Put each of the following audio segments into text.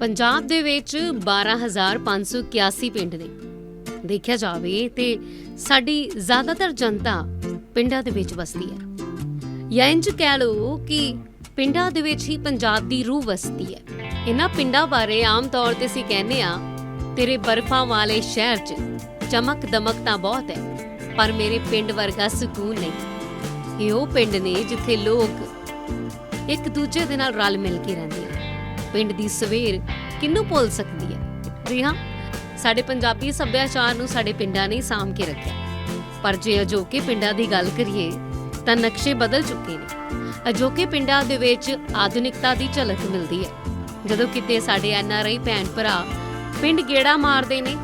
ਪੰਜਾਬ ਦੇ ਵਿੱਚ 12581 ਪਿੰਡ ਨੇ। ਦੇਖਿਆ ਜਾਵੇ ਤੇ ਸਾਡੀ ਜ਼ਿਆਦਾਤਰ ਜਨਤਾ ਪਿੰਡਾਂ ਦੇ ਵਿੱਚ ਵਸਦੀ ਹੈ। ਜਾਂ ਇੰਜ ਕਹਿ ਲਓ ਕਿ ਪਿੰਡਾਂ ਦੇ ਵਿੱਚ ਹੀ ਪੰਜਾਬ ਦੀ ਰੂਹ ਵਸਦੀ ਹੈ। ਇਹਨਾਂ ਪਿੰਡਾਂ ਬਾਰੇ ਆਮ ਤੌਰ ਤੇ ਅਸੀਂ ਕਹਿੰਦੇ ਆ ਤੇਰੇ ਬਰਫਾਂ ਵਾਲੇ ਸ਼ਹਿਰ 'ਚ ਚਮਕ ਦਮਕ ਤਾਂ ਬਹੁਤ ਹੈ, ਪਰ ਮੇਰੇ ਪਿੰਡ ਵਰਗਾ ਸਕੂਨ ਨਹੀਂ। ਇਹ ਉਹ ਪਿੰਡ ਨੇ ਜਿੱਥੇ ਲੋਕ ਇੱਕ ਦੂਜੇ ਦੇ ਨਾਲ ਰਲ ਮਿਲ ਕੇ ਰਹਿੰਦੇ ਨੇ। ਪਿੰਡ ਦੀ ਸਵੇਰ ਕਿੰਨੂੰ ਭੁੱਲ ਸਕਦੀ ਹੈ? ਜੀ ਹਾਂ, ਸਾਡੇ ਪੰਜਾਬੀ ਸੱਭਿਆਚਾਰ ਨੂੰ ਸਾਡੇ ਪਿੰਡਾਂ ਨੇ ਹੀ ਕੇ ਰੱਖਿਆ। ਪਰ ਜੇ ਅਜੋਕੇ ਪਿੰਡਾਂ ਦੀ ਗੱਲ ਕਰੀਏ, ਤਾਂ ਨਕਸ਼ੇ ਬਦਲ ਚੁੱਕੇ ਨੇ। ਅਜੋਕੇ ਪਿੰਡਾਂ ਦੇ ਵਿੱਚ ਆਧੁਨਿਕਤਾ ਦੀ ਝਲਕ ਮਿਲਦੀ ਹੈ। ਜਦੋਂ ਕਿਤੇ ਸਾਡੇ ਐਨਆਰਆਈ ਭੈਣ ਭਰਾ ਪਿੰਡ ਗੇੜਾ ਮਾਰਦੇ ਨੇ,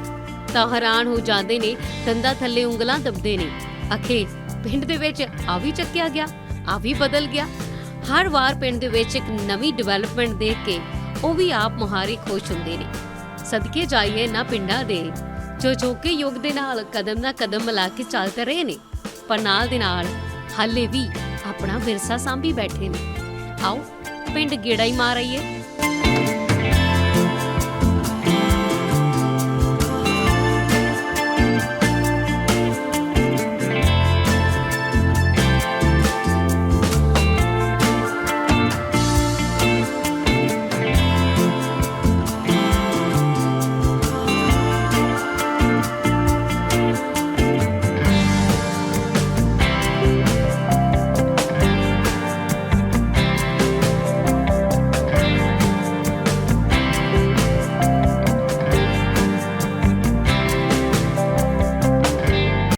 ਤਾਂ ਹੈਰਾਨ ਹੋ ਜਾਂਦੇ ਨੇ, ਦੰਦਾਂ ਥੱਲੇ ਉਂਗਲਾਂ ਦਬਦੇ ਨੇ। ਅਖੇ ਪਿੰਡ ਦੇ ਵਿੱਚ ਆ ਵੀ ਚੱਕਿਆ ਗਿਆ, ਆ ਵੀ ਬਦਲ ਗਿਆ। ਹਰ ਵਾਰ ਪਿੰਡ ਦੇ ਵਿੱਚ ਇੱਕ ਨਵੀਂ ਡਿਵੈਲਪਮੈਂਟ ਦੇਖ ਕੇ ਉਹ ਵੀ ਆਪ ਮੁਹਾਰੇ ਖੁਸ਼ ਹੁੰਦੇ ਨੇ। ਸਦਕੇ ਜਾਈਏ ਨਾ ਪਿੰਡਾਂ ਦੇ, ਜੋ ਜੋਕੇ ਯੁੱਗ ਦੇ ਨਾਲ ਕਦਮ ਨਾ ਕਦਮ ਮਿਲਾ ਕੇ ਚੱਲਦੇ ਰਹੇ ਨੇ। ਪਰ ਨਾਲ ਦੇ ਨਾਲ, ਹਾਲੇ ਵੀ ਆਪਣਾ ਵਿਰਸਾ ਸਾਂਭੀ ਬੈਠੇ ਨੇ। ਆਓ, ਪਿੰਡ ਗੇੜਾ ਹੀ ਮਾਰ ਆਈਏ।